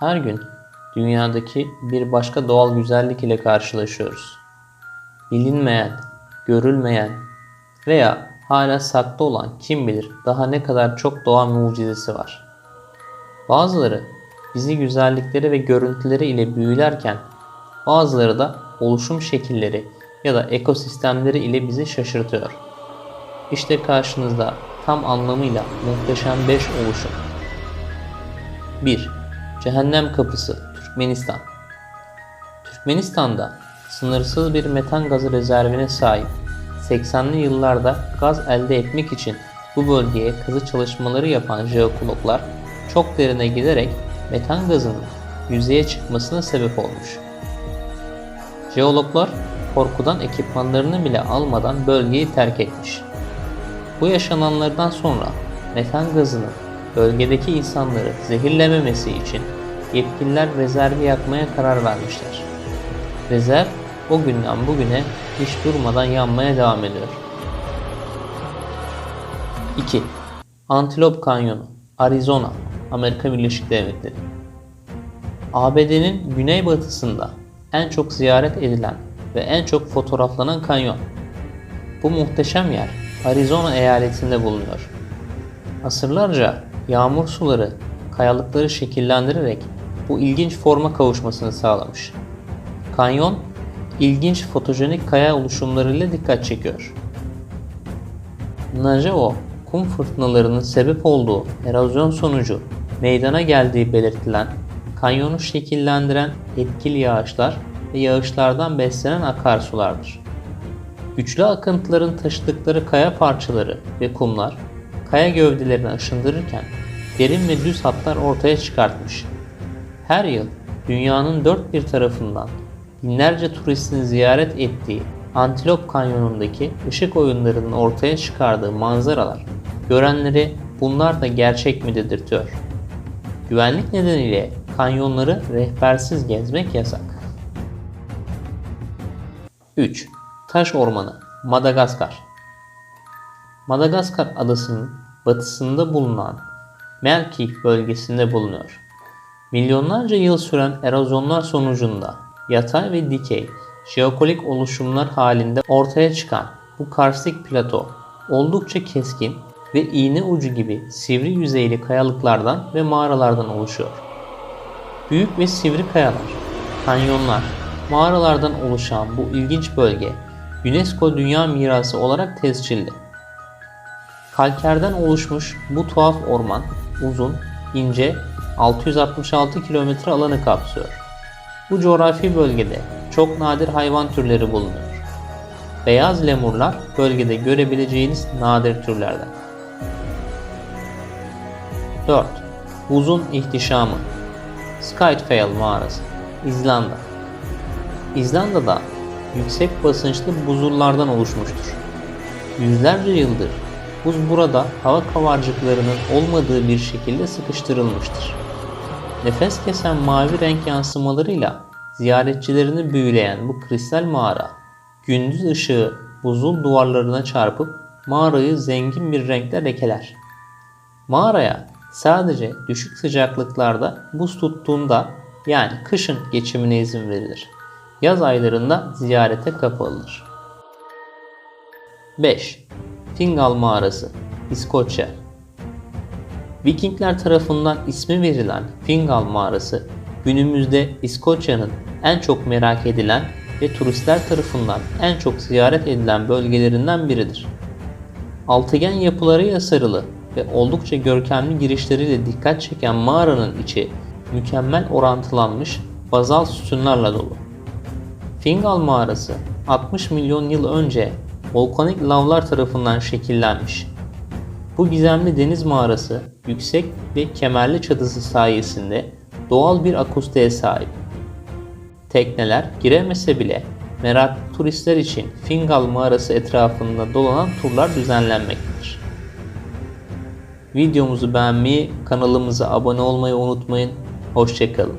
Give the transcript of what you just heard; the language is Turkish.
Her gün dünyadaki bir başka doğal güzellik ile karşılaşıyoruz. Bilinmeyen, görülmeyen veya hala saklı olan kim bilir daha ne kadar çok doğa mucizesi var. Bazıları bizi güzellikleri ve görüntüleri ile büyülerken bazıları da oluşum şekilleri ya da ekosistemleri ile bizi şaşırtıyor. İşte karşınızda tam anlamıyla muhteşem 5 oluşum. 1. Cehennem Kapısı Türkmenistan Türkmenistan'da sınırsız bir metan gazı rezervine sahip 80'li yıllarda gaz elde etmek için bu bölgeye kazı çalışmaları yapan jeokologlar çok derine giderek metan gazının yüzeye çıkmasına sebep olmuş. Jeologlar korkudan ekipmanlarını bile almadan bölgeyi terk etmiş. Bu yaşananlardan sonra metan gazının bölgedeki insanları zehirlememesi için yetkililer rezervi yakmaya karar vermişler. Rezerv o günden bugüne hiç durmadan yanmaya devam ediyor. 2. Antelope Kanyonu, Arizona, Amerika Birleşik Devletleri. ABD'nin güneybatısında en çok ziyaret edilen ve en çok fotoğraflanan kanyon. Bu muhteşem yer Arizona eyaletinde bulunuyor. Asırlarca yağmur suları kayalıkları şekillendirerek bu ilginç forma kavuşmasını sağlamış. Kanyon, ilginç fotojenik kaya oluşumlarıyla dikkat çekiyor. Najao, kum fırtınalarının sebep olduğu erozyon sonucu meydana geldiği belirtilen, kanyonu şekillendiren etkili yağışlar ve yağışlardan beslenen akarsulardır. Güçlü akıntıların taşıdıkları kaya parçaları ve kumlar, kaya gövdelerini aşındırırken derin ve düz hatlar ortaya çıkartmış. Her yıl dünyanın dört bir tarafından binlerce turistin ziyaret ettiği Antilop Kanyonu'ndaki ışık oyunlarının ortaya çıkardığı manzaralar görenleri bunlar da gerçek mi dedirtiyor. Güvenlik nedeniyle kanyonları rehbersiz gezmek yasak. 3. Taş Ormanı, Madagaskar Madagaskar adasının batısında bulunan Melkih bölgesinde bulunuyor. Milyonlarca yıl süren erozyonlar sonucunda yatay ve dikey jeokolik oluşumlar halinde ortaya çıkan bu karstik plato oldukça keskin ve iğne ucu gibi sivri yüzeyli kayalıklardan ve mağaralardan oluşuyor. Büyük ve sivri kayalar, kanyonlar, mağaralardan oluşan bu ilginç bölge UNESCO Dünya Mirası olarak tescilli. Kalkerden oluşmuş bu tuhaf orman uzun, ince 666 kilometre alanı kapsıyor. Bu coğrafi bölgede çok nadir hayvan türleri bulunuyor. Beyaz lemurlar bölgede görebileceğiniz nadir türlerden. 4. Buzun ihtişamı Skytfell mağarası İzlanda İzlanda'da yüksek basınçlı buzullardan oluşmuştur. Yüzlerce yıldır buz burada hava kavarcıklarının olmadığı bir şekilde sıkıştırılmıştır. Nefes kesen mavi renk yansımalarıyla ziyaretçilerini büyüleyen bu kristal mağara, gündüz ışığı buzul duvarlarına çarpıp mağarayı zengin bir renkle lekeler. Mağaraya sadece düşük sıcaklıklarda buz tuttuğunda yani kışın geçimine izin verilir. Yaz aylarında ziyarete kapalıdır. 5. Fingal Mağarası, İskoçya Vikingler tarafından ismi verilen Fingal Mağarası, günümüzde İskoçya'nın en çok merak edilen ve turistler tarafından en çok ziyaret edilen bölgelerinden biridir. Altıgen yapılarıyla sarılı ve oldukça görkemli girişleriyle dikkat çeken mağaranın içi mükemmel orantılanmış bazalt sütunlarla dolu. Fingal mağarası 60 milyon yıl önce volkanik lavlar tarafından şekillenmiş. Bu gizemli deniz mağarası yüksek ve kemerli çatısı sayesinde doğal bir akustiğe sahip. Tekneler giremese bile meraklı turistler için Fingal mağarası etrafında dolanan turlar düzenlenmektedir. Videomuzu beğenmeyi, kanalımıza abone olmayı unutmayın. Hoşçakalın.